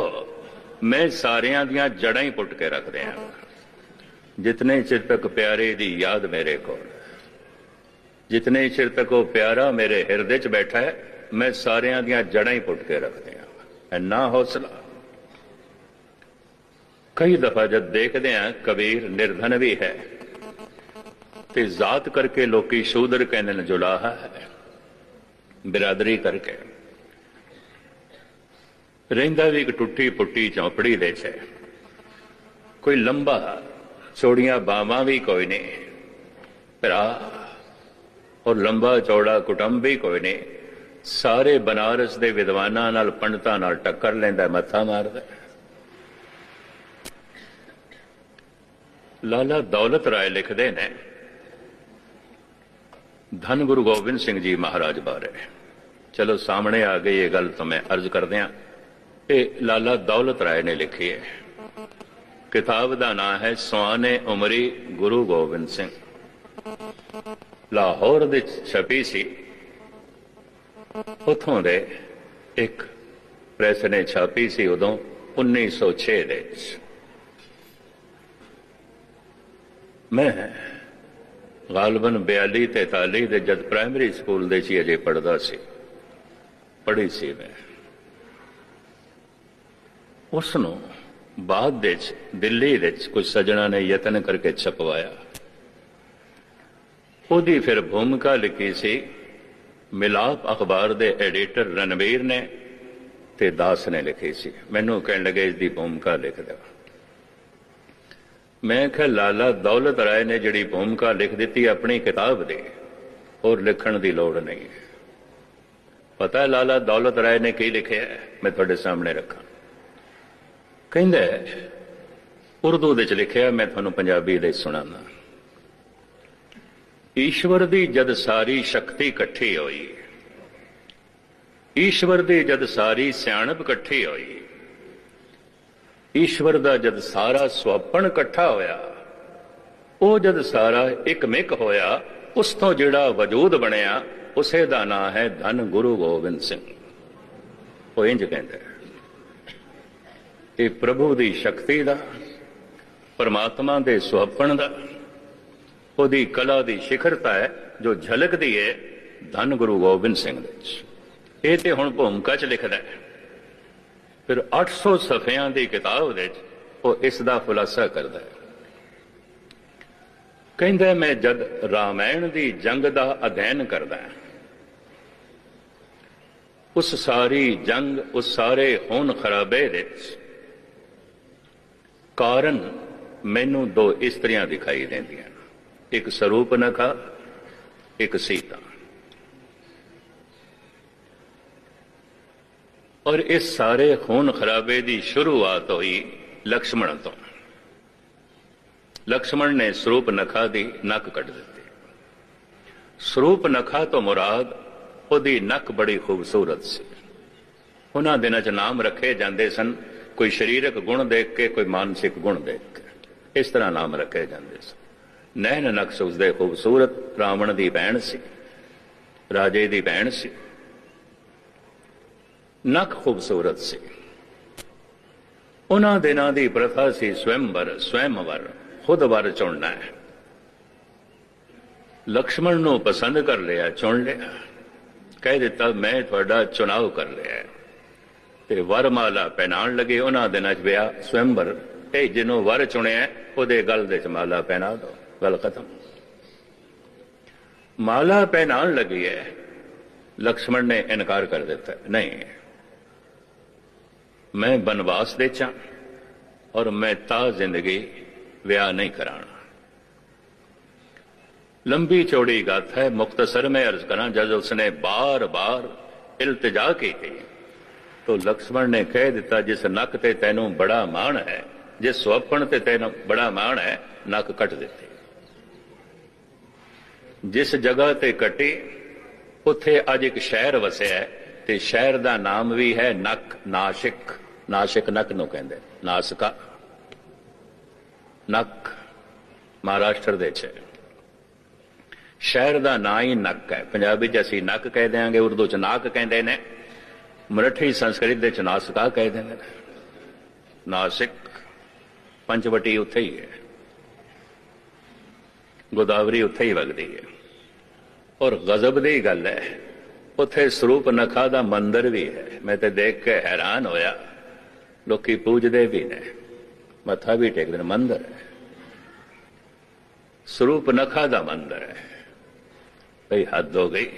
ਮੈਂ ਸਾਰਿਆਂ ਦੀਆਂ ਜੜਾਂ ਹੀ ਪੁੱਟ ਕੇ ਰੱਖ ਰਿਹਾ ਜਿਤਨੇ ਚਿਰ ਤੱਕ ਪਿਆਰੇ ਦੀ ਯਾਦ ਮੇਰੇ ਕੋਲ, ਜਿਤਨੇ ਚਿਰ ਤੱਕ ਉਹ ਪਿਆਰਾ ਮੇਰੇ ਹਿਰਦੇ 'ਚ ਬੈਠਾ ਹੈ, ਮੈਂ ਸਾਰਿਆਂ ਦੀਆਂ ਜੜਾਂ ਹੀ ਪੁੱਟ ਕੇ ਰੱਖ ਦਿਆਂ ਇੰਨਾ ਹੌਸਲਾ। ਕਈ ਦਫਾ ਜਦ ਦੇਖਦੇ ਆ, ਕਬੀਰ ਨਿਰਧਨ ਵੀ ਹੈ। ਤੇ ਜ਼ਾਤ ਕਰਕੇ ਲੋਕੀ ਸ਼ੂਦਰ ਕਹਿੰਦੇ ਨੇ ਜੁਲਾਹਾ ਹੈ, ਬਿਰਾਦਰੀ ਕਰਕੇ। ਰਹਿੰਦਾ ਵੀ ਇੱਕ ਟੁੱਟੀ ਪੁੱਟੀ ਚੌਪੜੀ ਦੇ ਚ। ਕੋਈ ਲੰਬਾ ਚੌੜੀਆਂ ਬਾਵਾਂ ਵੀ ਕੋਈ ਨਹੀਂ ਭਰਾ, ਔਰ ਲੰਬਾ ਚੌੜਾ ਕੁਟੰਬ ਵੀ ਕੋਈ ਨਹੀਂ ਸਾਰੇ ਬਨਾਰਸ ਦੇ ਵਿਦਵਾਨਾਂ ਨਾਲ, ਪੰਡਤਾਂ ਨਾਲ ਟੱਕਰ ਲੈਂਦਾ, ਮੱਥਾ ਮਾਰਦਾ। ਲਾਲਾ ਦੌਲਤ ਰਾਏ ਲਿਖਦੇ ਨੇ ਧੰਨ ਗੁਰੂ ਗੋਬਿੰਦ ਸਿੰਘ ਜੀ ਮਹਾਰਾਜ ਬਾਰੇ। ਚਲੋ ਸਾਹਮਣੇ ਆ ਗਈ ਇਹ ਗੱਲ ਤਾਂ ਮੈਂ ਅਰਜ਼ ਕਰਦਿਆਂ, ਇਹ ਲਾਲਾ ਦੌਲਤ ਰਾਏ ਨੇ ਲਿਖੀ ਹੈ। ਕਿਤਾਬ ਦਾ ਨਾਮ ਹੈ ਸੁਆਨੇ ਉਮਰੀ ਗੁਰੂ ਗੋਬਿੰਦ ਸਿੰਘ। ਲਾਹੌਰ ਦੇ ਛਪੀ ਸੀ। ਉਥੋਂ ਦੇ ਇੱਕ ਪ੍ਰੈਸ ਨੇ ਛਾਪੀ ਸੀ ਉਦੋਂ 1906 ਦੇ ਵਿੱਚ। ਮੈਂ ਗਾਲਬਨ 42 43 ਦੇ ਜਦ ਪ੍ਰਾਇਮਰੀ ਸਕੂਲ ਦੇ ਸੀ ਅਜੇ ਪੜਦਾ ਸੀ ਪੜ੍ਹੀ ਸੀ ਮੈਂ ਉਸ ਨੂੰ ਬਾਅਦ ਦੇ ਵਿੱਚ ਦਿੱਲੀ ਵਿੱਚ ਕੁਝ ਸੱਜਣਾ ਨੇ ਯਤਨ ਕਰਕੇ ਛਪਵਾਇਆ ਉਹਦੀ ਫਿਰ ਭੂਮਿਕਾ ਲਿਖੀ ਸੀ ਮਿਲਾਪ ਅਖਬਾਰ ਦੇ ਐਡੀਟਰ ਰਣਵੀਰ ਨੇ ਤੇ ਦਾਸ ਨੇ ਲਿਖੀ ਸੀ ਮੈਨੂੰ ਕਹਿਣ ਲੱਗੇ ਇਸ ਦੀ ਭੂਮਿਕਾ ਲਿਖ ਦਿਓ ਮੈਂ ਕਿਹਾ, ਲਾਲਾ, ਦੌਲਤ ਰਾਏ ਨੇ ਜਿਹੜੀ ਭੂਮਿਕਾ ਲਿਖ ਦਿੱਤੀ ਆਪਣੀ ਕਿਤਾਬ ਦੇ, ਹੋਰ ਲਿਖਣ ਦੀ ਲੋੜ ਨਹੀਂ। ਹੈ ਪਤਾ ਹੈ ਲਾਲਾ, ਦੌਲਤ ਰਾਏ ਨੇ ਕੀ ਲਿਖਿਆ ਮੈਂ ਤੁਹਾਡੇ ਸਾਹਮਣੇ ਰੱਖਾਂ। ਕਹਿੰਦਾ ਉਰਦੂ ਦੇ ਚ ਲਿਖਿਆ, ਮੈਂ ਤੁਹਾਨੂੰ ਪੰਜਾਬੀ ਦੇ ਸੁਣਾਉਂਦਾ। ਈਸ਼ਵਰ ਦੀ ਜਦ ਸਾਰੀ ਸ਼ਕਤੀ ਇਕੱਠੀ ਹੋਈ, ਈਸ਼ਵਰ ਦੀ ਜਦ ਸਾਰੀ ਸਿਆਣਪ ਇਕੱਠੀ ਹੋਈ ਈਸ਼ਵਰ ਦਾ ਜਦ ਸਾਰਾ ਸੁਆਪਣ ਇਕੱਠਾ ਹੋਇਆ, ਉਹ ਜਦ ਸਾਰਾ ਇੱਕਮਿਕ ਹੋਇਆ, ਉਸ ਤੋਂ ਜਿਹੜਾ ਵਜੂਦ ਬਣਿਆ, ਉਸੇ ਦਾ ਨਾਂ ਹੈ ਧੰਨ ਗੁਰੂ ਗੋਬਿੰਦ ਸਿੰਘ। ਉਹ ਇੰਜ ਕਹਿੰਦਾ ਇਹ ਪ੍ਰਭੂ ਦੀ ਸ਼ਕਤੀ ਦਾ, ਪਰਮਾਤਮਾ ਦੇ ਸੁਆਪਣ ਦਾ, ਉਹਦੀ ਕਲਾ ਦੀ ਸਿਖਰਤਾ ਹੈ, ਜੋ ਝਲਕਦੀ ਹੈ ਧੰਨ ਗੁਰੂ ਗੋਬਿੰਦ ਸਿੰਘ ਦੇ ਵਿੱਚ। ਇਹ ਤੇ ਹੁਣ ਭੂਮਿਕਾ ਚ ਲਿਖਦਾ ਹੈ। ਫਿਰ 800 ਸਫ਼ਿਆਂ ਦੀ ਕਿਤਾਬ ਵਿੱਚ ਉਹ ਇਸ ਦਾ ਖੁਲਾਸਾ ਕਰਦਾ ਹੈ। ਕਹਿੰਦਾ ਮੈਂ ਜਦ ਰਾਮਾਇਣ ਦੀ ਜੰਗ ਦਾ ਅਧਿਐਨ ਕਰਦਾ ਹਾਂ, ਉਸ ਸਾਰੀ ਜੰਗ, ਉਸ ਸਾਰੇ ਖੂਨ ਖਰਾਬੇ ਦੇ ਕਾਰਨ ਮੈਨੂੰ ਦੋ ਇਸਤਰੀਆਂ ਦਿਖਾਈ ਦਿੰਦੀਆਂ ਇੱਕ ਸਰੂਪ ਨਖਾ, ਇੱਕ ਸੀਤਾ। ਔਰ ਇਸ ਸਾਰੇ ਖੂਨ ਖਰਾਬੇ ਦੀ ਸ਼ੁਰੂਆਤ ਹੋਈ ਲਕਸ਼ਮਣ ਤੋਂ। ਲਕਸ਼ਮਣ ਨੇ ਸਰੂਪ ਨਖਾ ਦੀ ਨੱਕ ਕੱਢ ਦਿੱਤੀ। ਸਰੂਪ ਨਖਾ ਤੋਂ ਮੁਰਾਦ ਉਹਦੀ ਨੱਕ ਬੜੀ ਖੂਬਸੂਰਤ ਸੀ। ਉਹਨਾਂ ਦਿਨਾਂ 'ਚ ਨਾਮ ਰੱਖੇ ਜਾਂਦੇ ਸਨ, ਕੋਈ ਸਰੀਰਕ ਗੁਣ ਦੇਖ ਕੇ, ਕੋਈ ਮਾਨਸਿਕ ਗੁਣ ਦੇਖ ਕੇ। ਇਸ ਤਰ੍ਹਾਂ ਨਾਮ ਰੱਖੇ ਜਾਂਦੇ ਸਨ। ਨੈਣ ਨਕਸ਼ ਉਸਦੇ ਖੂਬਸੂਰਤ ਰਾਵਣ ਦੀ ਭੈਣ ਸੀ, ਰਾਜੇ ਦੀ ਭੈਣ ਸੀ। ਨੱਕ ਖੂਬਸੂਰਤ ਸੀ। ਉਹਨਾਂ ਦਿਨਾਂ ਦੀ ਪ੍ਰਥਾ ਸੀ ਸਵੈੰਵਰ ਸਵੈਮਵਰ, ਖੁਦ ਵਰ ਚੁਣਨਾ ਹੈ। ਲਕਸ਼ਮਣ ਨੂੰ ਪਸੰਦ ਕਰ ਲਿਆ, ਚੁਣ ਲਿਆ। ਕਹਿ ਦਿੱਤਾ, ਮੈਂ ਤੁਹਾਡਾ ਚੁਣਾਵ ਕਰ ਲਿਆ ਹੈ। ਤੇ ਵਰਮਾਲਾ ਪਹਿਨਾਉਣ ਲੱਗੇ। ਉਹਨਾਂ ਦਿਨਾਂ 'ਚ ਵਿਆਹ ਸਵੈੰਵਰ ਇਹ ਜਿਹਨੂੰ ਵਰ ਚੁਣਿਆ ਉਹਦੇ ਗਲ ਦੇ 'ਚ ਮਾਲਾ ਪਹਿਨਾ ਦੋ। ਗੱਲ ਖਤਮ। ਮਾਲਾ ਪਹਿਨਾਉਣ ਲੱਗੀ ਹੈ। ਲਕਸ਼ਮਣ ਨੇ ਇਨਕਾਰ ਕਰ ਦਿੱਤਾ। ਨਹੀਂ। ਮੈਂ ਬਨਵਾਸ ਦੇ ਚਾਂ ਔਰ ਮੈਂ ਤਾ ਜ਼ਿੰਦਗੀ ਵਿਆਹ ਨਹੀਂ ਕਰਾਣਾ। ਲੰਬੀ ਚੌੜੀ ਗਾਥਾ ਹੈ ਮੁਖਤਸਰ ਮੈਂ ਅਰਜ਼ ਕਰਾਂ, ਜਦ ਉਸਨੇ ਬਾਰ-ਬਾਰ ਇਲਤਜਾ ਕੀਤੀ, ਤੋ ਲਕਸ਼ਮਣ ਨੇ ਕਹਿ ਦਿੱਤਾ, ਜਿਸ ਨੱਕ ਤੇ ਤੈਨੂੰ ਬੜਾ ਮਾਣ ਹੈ, ਜਿਸ ਸੁਪਨ ਤੇ ਤੈਨੂੰ ਬੜਾ ਮਾਣ ਹੈ, ਨੱਕ ਕੱਟ ਦਿੱਤੀ। ਜਿਸ ਜਗ੍ਹਾ ਤੇ ਕੱਟੀ, ਉੱਥੇ ਅੱਜ ਇੱਕ ਸ਼ਹਿਰ ਵਸਿਆ ਤੇ ਸ਼ਹਿਰ ਦਾ ਨਾਮ ਵੀ ਹੈ ਨੱਕ ਨਾਸ਼ਿਕ। ਨਾਸ਼ਿਕ ਨੱਕ ਨੂੰ ਕਹਿੰਦੇ, ਨਾਸਕਾ। ਨੱਕ ਮਹਾਰਾਸ਼ਟਰ ਦੇ ਚ ਸ਼ਹਿਰ ਦਾ ਨਾਂ ਹੀ ਨੱਕ ਹੈ। ਪੰਜਾਬੀ ਚ ਅਸੀਂ ਨੱਕ ਕਹਿ ਦਿਆਂਗੇ, ਉਰਦੂ ਚ ਨਾਕ ਕਹਿੰਦੇ ਨੇ। ਮਰਾਠੀ ਸੰਸਕ੍ਰਿਤ ਦੇ ਚ ਨਾਸਕਾ ਕਹਿ ਦਿੰਦੇ ਨੇ ਨਾਸਿਕ ਪੰਚਵਟੀ ਉੱਥੇ ਹੀ ਹੈ। ਗੋਦਾਵਰੀ ਉੱਥੇ ਹੀ ਵਗਦੀ ਹੈ। ਔਰ ਗਜ਼ਬ ਦੀ ਗੱਲ ਹੈ, ਉੱਥੇ ਸਰੂਪ ਨਖਾ ਦਾ ਮੰਦਿਰ ਵੀ ਹੈ। ਮੈਂ ਤੇ ਦੇਖ ਕੇ ਹੈਰਾਨ ਹੋਇਆ। ਲੋਕੀ ਪੂਜਦੇ ਵੀ ਨੇ, ਮੱਥਾ ਵੀ ਟੇਕਦੇ ਨੇ, ਮੰਦਿਰ ਹੈ। ਸਰੂਪ ਨਖਾ ਦਾ ਮੰਦਿਰ ਹੈ। ਭਈ ਹੱਦ ਹੋ ਗਈ।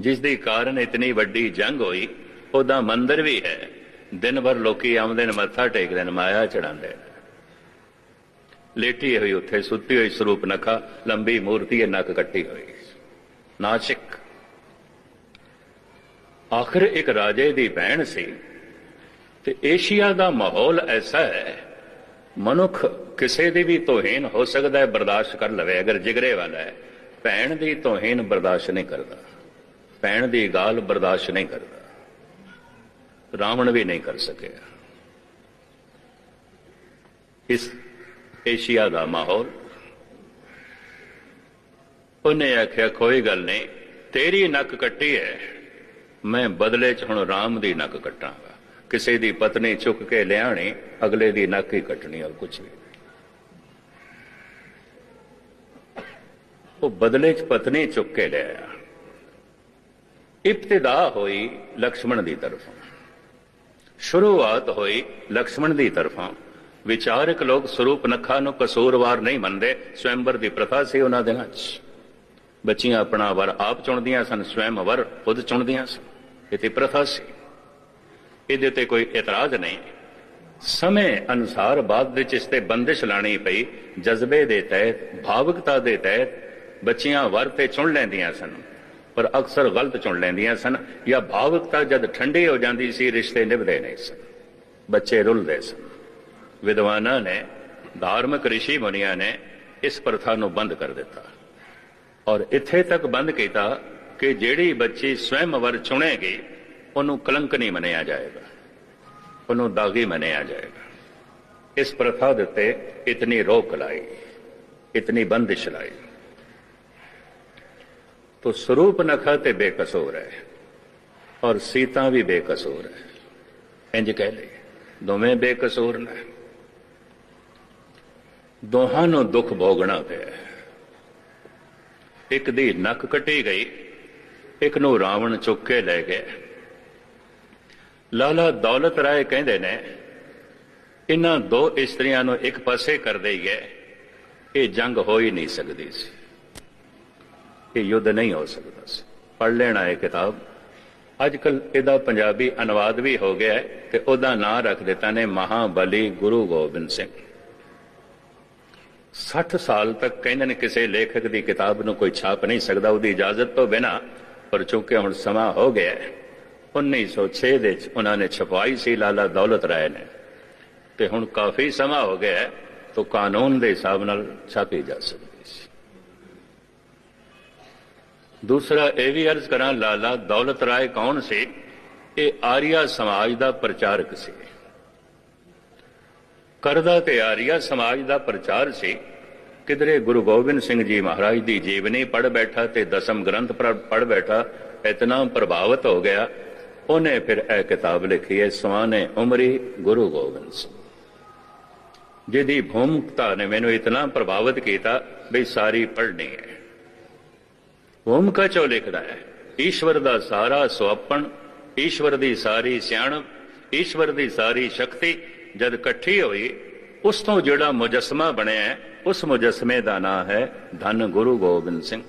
ਜਿਸ ਦੇ ਕਾਰਨ ਇਤਨੀ ਵੱਡੀ ਜੰਗ ਹੋਈ, ਉਹਦਾ ਮੰਦਿਰ ਵੀ ਹੈ। ਦਿਨ ਭਰ ਲੋਕੀ ਆਉਂਦੇ ਨੇ, ਮੱਥਾ ਟੇਕਦੇ ਨੇ, ਮਾਇਆ ਚੜਾਉਂਦੇ ਨੇ। ਲੇਟੀ ਹੋਈ ਉੱਥੇ, ਸੁੱਤੀ ਹੋਈ ਸਰੂਪ ਨਖਾ, ਲੰਬੀ ਮੂਰਤੀ ਹੈ, ਨੱਕ ਕੱਟੀ ਹੋਈ। ਨਾਸਿਕ। ਆਖਰ ਇੱਕ ਰਾਜੇ ਦੀ ਭੈਣ ਸੀ। ਤੇ ਏਸ਼ੀਆ ਦਾ ਮਾਹੌਲ ਐਸਾ ਹੈ, ਮਨੁੱਖ ਕਿਸੇ ਦੀ ਵੀ ਤੋਹੀਨ ਹੋ ਸਕਦਾ ਹੈ, ਬਰਦਾਸ਼ਤ ਕਰ ਲਵੇ, ਅਗਰ ਜਿਗਰੇ ਵਾਲਾ ਹੈ, ਭੈਣ ਦੀ ਤੋਹੀਨ ਬਰਦਾਸ਼ਤ ਨਹੀਂ ਕਰਦਾ, ਭੈਣ ਦੀ ਗਾਲ ਬਰਦਾਸ਼ਤ ਨਹੀਂ ਕਰਦਾ, ਰਾਵਣ ਵੀ ਨਹੀਂ ਕਰ ਸਕਿਆ। ਇਸ ਏਸ਼ੀਆ ਦਾ ਮਾਹੌਲ, ਉਹਨੇ ਆਖਿਆ, ਕੋਈ ਗੱਲ ਨਹੀਂ, ਤੇਰੀ ਨੱਕ ਕੱਟੀ ਹੈ, ਮੈਂ ਬਦਲੇ ਚ ਹੁਣ ਰਾਮ ਦੀ ਨੱਕ ਕੱਟਾਂ ਕਿਸੇ ਦੀ ਪਤਨੀ ਚੁੱਕ ਕੇ ਲਿਆਣੀ, ਅਗਲੇ ਦੀ ਨੱਕ ਹੀ ਕੱਟਣੀ ਔਰ ਕੁਝ ਵੀ ਨਹੀਂ। ਉਹ ਬਦਲੇ ਚ ਪਤਨੀ ਚੁੱਕ ਕੇ ਲਿਆਇਆ ਇਬਤਦਾ ਹੋਈ ਲਕਸ਼ਮਣ ਦੀ ਤਰਫੋਂ। ਸ਼ੁਰੂਆਤ ਹੋਈ ਲਕਸ਼ਮਣ ਦੀ ਤਰਫੋਂ। ਵਿਚਾਰਕ ਲੋਕ ਸਰੂਪ ਨਖਾ ਨੂੰ ਕਸੂਰਵਾਰ ਨਹੀਂ ਮੰਨਦੇ, ਸਵੈੰਬਰ ਦੀ ਪ੍ਰਥਾ ਸੀ ਉਹਨਾਂ ਦਿਨਾਂ 'ਚ। ਬੱਚੀਆਂ ਆਪਣਾ ਵਰ ਆਪ ਚੁਣਦੀਆਂ ਸਨ ਸਵੈਮ ਵਰ ਖੁਦ ਚੁਣਦੀਆਂ ਸਨ। ਇਹ ਤੇ ਪ੍ਰਥਾ ਸੀ। ਇਹਦੇ ਤੇ ਕੋਈ ਇਤਰਾਜ਼ ਨਹੀਂ। ਸਮੇਂ ਅਨੁਸਾਰ ਬਾਅਦ ਵਿੱਚ ਇਸ ਤੇ ਬੰਦਿਸ਼ ਲਾਣੀ ਪਈ। ਜਜ਼ਬੇ ਦੇ ਤਹਿਤ, ਭਾਵੁਕਤਾ ਦੇ ਤਹਿਤ ਬੱਚੀਆਂ ਵਰ ਤੇ ਚੁਣ ਲੈਂਦੀਆਂ ਸਨ, ਪਰ ਅਕਸਰ ਗਲਤ ਚੁਣ ਲੈਂਦੀਆਂ ਸਨ ਜਾਂ ਭਾਵੁਕਤਾ ਜਦ ਠੰਡੀ ਹੋ ਜਾਂਦੀ ਸੀ, ਰਿਸ਼ਤੇ ਨਿਭਦੇ ਨਹੀਂ ਸਨ, ਬੱਚੇ ਰੁੱਲਦੇ ਸਨ। ਵਿਦਵਾਨਾਂ ਨੇ, ਧਾਰਮਿਕ ਰਿਸ਼ੀ ਮੁਨੀਆਂ ਨੇ ਇਸ ਪ੍ਰਥਾ ਨੂੰ ਬੰਦ ਕਰ ਦਿੱਤਾ ਔਰ ਇੱਥੇ ਤੱਕ ਬੰਦ ਕੀਤਾ ਕਿ ਜਿਹੜੀ ਬੱਚੀ ਸਵੈਮ ਚੁਣੇਗੀ ਉਹਨੂੰ ਕਲੰਕ ਨਹੀਂ ਮੰਨਿਆ ਜਾਏਗਾ। ਉਹਨੂੰ ਦਾਗੀ ਮੰਨਿਆ ਜਾਏਗਾ। ਇਸ ਪ੍ਰਥਾ ਦੇ ਉੱਤੇ ਇਤਨੀ ਰੋਕ ਲਾਈ, ਇਤਨੀ ਬੰਦਿਸ਼ ਲਾਈ। ਤੋ ਸਰੂਪ ਨਖਾ ਤੇ ਬੇਕਸੂਰ ਹੈ ਔਰ ਸੀਤਾ ਵੀ ਬੇਕਸੂਰ ਹੈ। ਇੰਜ ਕਹਿ ਲਈ, ਦੋਵੇਂ ਬੇਕਸੂਰ ਨੇ। ਦੋਹਾਂ ਨੂੰ ਦੁੱਖ ਭੋਗਣਾ ਪਿਆ। ਇੱਕ ਦੀ ਨੱਕ ਕੱਟੀ ਗਈ, ਇੱਕ ਨੂੰ ਰਾਵਣ ਚੁੱਕ ਕੇ ਲੈ ਗਿਆ। ਲਾਲਾ ਦੌਲਤ ਰਾਏ ਕਹਿੰਦੇ ਨੇ ਇਹਨਾਂ ਦੋ ਇਸਤਰੀਆਂ ਨੂੰ ਇੱਕ ਪਾਸੇ ਕਰ ਦਈਏ। ਇਹ ਜੰਗ ਹੋ ਹੀ ਨਹੀਂ ਸਕਦੀ ਸੀ। ਇਹ ਯੁੱਧ ਨਹੀਂ ਹੋ ਸਕਦਾ ਸੀ। ਪੜ ਲੈਣਾ ਇਹ ਕਿਤਾਬ। ਅੱਜ ਕੱਲ ਇਹਦਾ ਪੰਜਾਬੀ ਅਨੁਵਾਦ ਵੀ ਹੋ ਗਿਆ ਤੇ ਉਹਦਾ ਨਾਂ ਰੱਖ ਦਿੱਤਾ ਨੇ ਮਹਾਬਲੀ ਗੁਰੂ ਗੋਬਿੰਦ ਸਿੰਘ। 60 ਸਾਲ ਤੱਕ ਕਹਿੰਦੇ ਨੇ ਕਿਸੇ ਲੇਖਕ ਦੀ ਕਿਤਾਬ ਨੂੰ ਕੋਈ ਛਾਪ ਨਹੀਂ ਸਕਦਾ। ਉਹਦੀ ਇਜਾਜ਼ਤ ਤੋਂ ਬਿਨਾ, ਪਰ ਚੁੱਕਿਆ ਹੁਣ ਸਮਾਂ ਹੋ ਗਿਆ 1906 ਦੇ ਵਿੱਚ ਉਹਨਾਂ ਨੇ ਛਪਾਈ ਸੀ ਲਾਲਾ ਦੌਲਤ ਰਾਏ ਨੇ। ਤੇ ਹੁਣ ਕਾਫੀ ਸਮਾਂ ਹੋ ਗਿਆ ਹੈ, ਤਾਂ ਕਾਨੂੰਨ ਦੇ ਹਿਸਾਬ ਨਾਲ ਛਾਪੀ ਜਾ ਸਕਦੀ ਸੀ। ਦੂਸਰਾ ਇਹ ਵੀ ਅਰਜ਼ ਕਰਾਂ, ਲਾਲਾ ਦੌਲਤ ਰਾਏ ਕੌਣ ਸੀ? ਇਹ ਆਰੀਆ ਸਮਾਜ ਦਾ ਪ੍ਰਚਾਰਕ ਸੀ। ਕਰਦਾ ਤੇ ਆਰੀਆ ਸਮਾਜ ਦਾ ਪ੍ਰਚਾਰ ਸੀ। ਕਿਧਰੇ ਗੁਰੂ ਗੋਬਿੰਦ ਸਿੰਘ ਜੀ ਮਹਾਰਾਜ ਦੀ ਜੀਵਨੀ ਪੜ ਬੈਠਾ ਤੇ ਦਸਮ ਗ੍ਰੰਥ ਪੜ ਬੈਠਾ, ਇਤਨਾ ਪ੍ਰਭਾਵਿਤ ਹੋ ਗਿਆ ਉਹਨੇ ਫਿਰ ਇਹ ਕਿਤਾਬ ਲਿਖੀ ਹੈ, ਸਵਾਨੇ ਉਮਰੀ ਗੁਰੂ ਗੋਬਿੰਦ ਸਿੰਘ। ਜਿਹਦੀ ਭੂਮਿਕਤਾ ਨੇ ਮੈਨੂੰ ਇਤਨਾ ਪ੍ਰਭਾਵਿਤ ਕੀਤਾ ਵੀ ਸਾਰੀ ਪੜ੍ਹਨੀ ਹੈ। ਭੂਮਿਕਾ ਚੋਂ ਲਿਖਦਾ ਹੈ, ਈਸ਼ਵਰ ਦਾ ਸਾਰਾ ਸੁਅਪਣ ਈਸ਼ਵਰ ਦੀ ਸਾਰੀ ਸਿਆਣਪ, ਈਸ਼ਵਰ ਦੀ ਸਾਰੀ ਸ਼ਕਤੀ ਜਦ ਇਕੱਠੀ ਹੋਈ, ਉਸ ਤੋਂ ਜਿਹੜਾ ਮੁਜਸਮਾ ਬਣਿਆ ਉਸ ਮੁਜਸਮੇ ਦਾ ਨਾਂ ਹੈ ਧੰਨ ਗੁਰੂ ਗੋਬਿੰਦ ਸਿੰਘ।